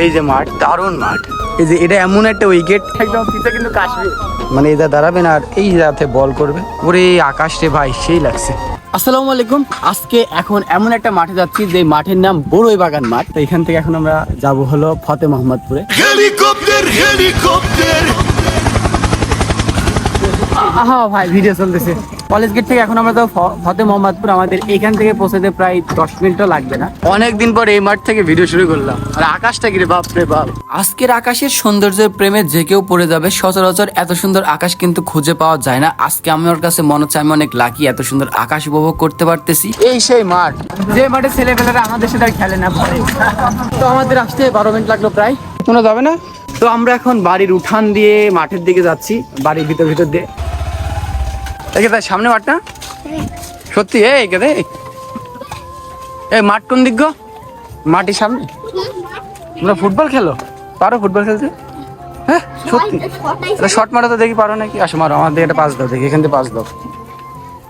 এই যে মাঠ দারুণ মাঠ। এই যে এটা এমন একটা উইকেট একদম পিছে কিন্তু কাশবে। মানে এটা দাঁড়াবেন আর এই যাতে বল করবে। ওরে আকাশ রে ভাই সেই লাগছে। আসসালামু আলাইকুম। আজকে এখন এমন একটা মাঠে যাচ্ছি যে মাঠের নাম বড়ই বাগান মাঠ। তো এখান থেকে এখন আমরা যাব হলো ফতে মোহাম্মদপুরে। হেলিকপ্টার হেলিকপ্টার আহা ভাই ভিডিও চলতেছে। কলেজ গেট থেকে এখন আমরা তো ফতে মোহাম্মদপুর আমাদের এখান থেকে পৌঁছাতে প্রায় দশ মিনিটও লাগবে না। অনেকদিন পর এই মাঠ থেকে ভিডিও শুরু করলাম। আর আকাশটা কি রে বাপ রে বাপ? আজকের আকাশের সৌন্দর্যের প্রেমে যে কেউ পড়ে যাবে সচরাচর এত সুন্দর আকাশ কিন্তু খুঁজে পাওয়া যায় না। আজকে আমার কাছে মনে হচ্ছে আমি অনেক লাকি এত সুন্দর আকাশ উপভোগ করতে পারতেছি। এই সেই মাঠ। যে মাঠে ছেলেপেলেরা আমাদের সাথে আর খেলে না পারে। তো আমাদের আসতে বারো মিনিট লাগল প্রায়। তোমরা যাবে না? তো আমরা এখন বাড়ির উঠান দিয়ে মাঠের দিকে যাচ্ছি বাড়ির ভিতর ভিতর দিয়ে। এই তাই সামনে মাঠটা? সত্যি এই কে এই মাঠ কোন দিক গো? মাটির সামনে? তোমরা ফুটবল খেলো? পারো ফুটবল খেলতে? হ্যাঁ সত্যি। শর্ট মারা তো দেখি পারো নাকি? আসো মারো আমার দিকে একটা পাস দাও দেখি এখান থেকে পাস দাও।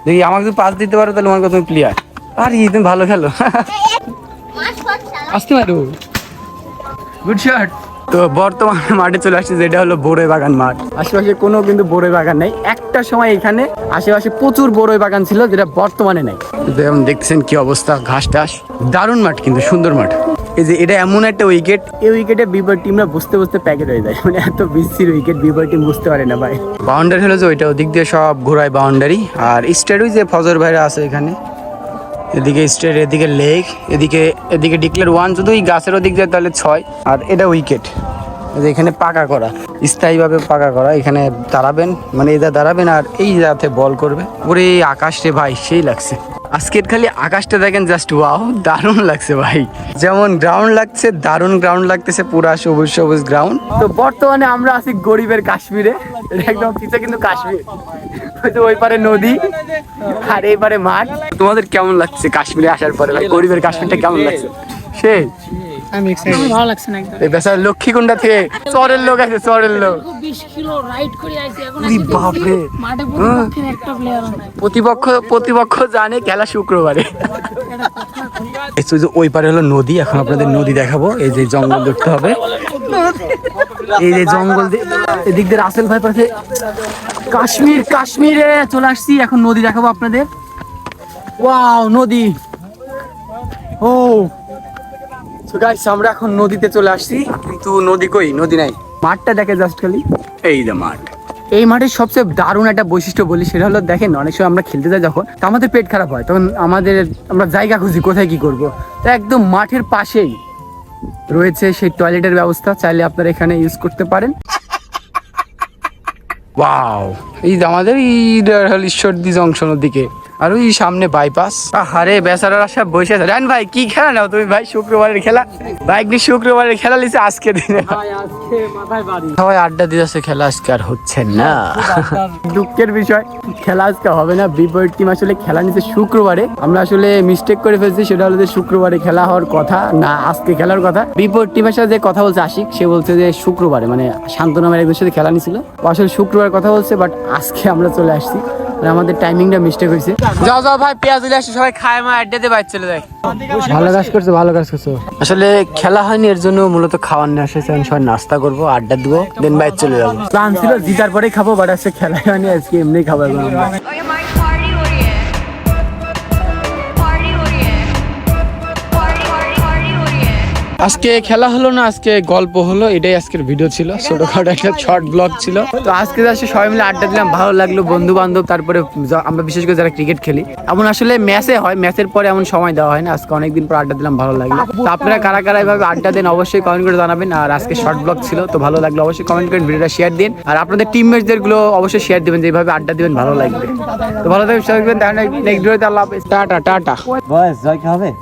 দেখি আমাকে যদি পাস দিতে পারো তাহলে আমার তুমি প্লেয়ার আর কি তুমি ভালো খেলো। আসতে পারো গুড শট তো বর্তমানে মাঠে চলে আসছে, যেটা হলো বড়ই বাগান মাঠ। আশেপাশে কোনো কিন্তু বড়ই বাগান নেই। একটা সময় এখানে আশেপাশে প্রচুর বড়ই বাগান ছিল, যেটা বর্তমানে নেই। যেমন দেখছেন কি অবস্থা, ঘাস টাস। দারুণ মাঠ কিন্তু, সুন্দর মাঠ। এই যে এটা এমন একটা উইকেট এই উইকেটে বিপর টিমরা বুঝতে বুঝতে প্যাকেট হয়ে যায়। মানে এত বিশ্বির উইকেট বিপর টিম বুঝতে পারে না ভাই। বাউন্ডারি হলো যে ওইটা ওদিক দিয়ে সব ঘোরায় বাউন্ডারি আর ওই যে ফজর ভাইরা আছে এখানে এদিকে স্টেট, এদিকে লেক, এদিকে এদিকে ডিক্লেয়ার ওয়ান যদি গাছের ওদিক যায় তাহলে ছয়, আর এটা উইকেট এখানে পাকা করা। স্থায়ীভাবে পাকা করা, এখানে দাঁড়াবেন মানে এটা দাঁড়াবেন আর এই যাতে বল করবে। ওরে আকাশ রে ভাই, সেই লাগছে। আজকের খালি আকাশটা দেখেন জাস্ট ওয়াও দারুণ লাগছে ভাই। যেমন গ্রাউন্ড লাগছে, দারুণ গ্রাউন্ড লাগতেছে, পুরা সবুজ সবুজ গ্রাউন্ড তো বর্তমানে আমরা আছি গরিবের কাশ্মীরে একদম পিছে কিন্তু কাশ্মীর। ওই পারে নদী আর এই পারে মাঠ। তোমাদের কেমন লাগছে কাশ্মীরে আসার পরে? ভাই, গরিবের কাশ্মীরটা কেমন লাগছে? সেই। আমার ভালো লাগছে না একদম। এই বেচার লক্ষ্মীকুণ্ডা থেকে? চরের লোক আছে চরের লোক। বিশ কিলো রাইড করে আইছে এখন উরি আসি মাঠে প্রতিপক্ষের একটা প্লেয়ার নাই। প্রতিপক্ষ প্রতিপক্ষ জানে খেলা শুক্রবারে। এই যে ওই পারে হলো নদী এখন আপনাদের নদী দেখাবো। এই যে জঙ্গল দেখতে হবে। এই যে জঙ্গল এদিক দিয়ে রাসেল ভাই পাশে কাশ্মীর কাশ্মীরে চলে আসছি। এখন নদী দেখাবো আপনাদের। ওয়াও নদী। ও তো গাইস আমরা এখন নদীতে চলে আসছি। কিন্তু নদী কই? নদী নাই। মাঠটা দেখে জাস্ট খালি। এই যে মাঠ। এই মাঠের সবচেয়ে দারুণ একটা বৈশিষ্ট্য বলি সেটা হলো দেখেন অনেক সময় আমরা খেলতে যাই যখন তো আমাদের পেট খারাপ হয় তখন আমাদের আমরা জায়গা খুঁজি কোথায় কি করব? তো একদম মাঠের পাশেই রয়েছে সেই টয়লেটের ব্যবস্থা চাইলে আপনারা এখানে ইউজ করতে পারেন। ওয়াও এই যে আমাদের এই হল ঈশ্বরদী জংশনের দিকে। আর ওই সামনে বাইপাস আরে বেচারারা সব বসে আছে। রান ভাই কি খেলা নাও তুমি? ভাই শুক্রবারের খেলা। বাইক নিয়ে শুক্রবারের খেলা লিছে আজকে দিনে? সবাই আড্ডা দিয়ে দিতেছে খেলা আজকে আর হচ্ছে না। দুঃখের বিষয় খেলা আজকে হবে না। বিপরীত টিম আসলে খেলা নিচ্ছে শুক্রবারে। আমরা আসলে মিস্টেক করে ফেলছি সেটা হলো যে শুক্রবারে খেলা হওয়ার কথা না আজকে খেলার কথা। বিপরীত টিমের সাথে যে কথা বলছে আশিক সে বলছে যে শুক্রবারে মানে শান্ত নামের একজন সাথে খেলা নিছিল। আসলে শুক্রবার কথা বলছে বাট আজকে আমরা চলে আসছি। আমাদের টাইমিংটা মিস্টেক হয়েছে। যাও যাও ভাই পেঁয়াজ উলে আসে সবাই খায় মা আড্ডাতে বাইর চলে যায়। ভালো কাজ করছ ভালো কাজ করছ। আসলে খেলা হয়নি এর জন্য মূলত খাওয়ার নিয়ে আসেছে আমি সবাই নাস্তা করব আড্ডা দিবো দেন বাইর চলে যাব। প্ল্যান ছিল জিতার পরেই খাব বাট আজকে খেলা হয়নি আজকে এমনি খাবার আজকে খেলা হলো না আজকে গল্প হলো এটাই আজকের ভিডিও ছিল। ছোটখাটো একটা শর্ট ব্লগ ছিল। তো আজকে আসলে সবাই মিলে আড্ডা দিলাম ভালো লাগল বন্ধু বান্ধব তারপরে আমরা বিশেষ করে যারা ক্রিকেট খেলি। এমন আসলে ম্যাচে হয় ম্যাচের পরে এমন সময় দেওয়া হয় না আজকে অনেকদিন পর আড্ডা দিলাম ভালো লাগল। তো আপনারা কারা কারা এভাবে আড্ডা দেন অবশ্যই কমেন্ট করে জানাবেন। আর আজকে শর্ট ব্লগ ছিল তো ভালো লাগল অবশ্যই কমেন্ট করেন ভিডিওটা শেয়ার দিন। আর আপনাদের টিমমেটদেরগুলো অবশ্যই শেয়ার দিবেন যেভাবে আড্ডা দিবেন ভালো লাগবে। তো ভালো থাকবেন সবাই নেক্সট ভিডিওতে আল্লাহ হাফেজ। Tata tata. বয়স জয় হবে?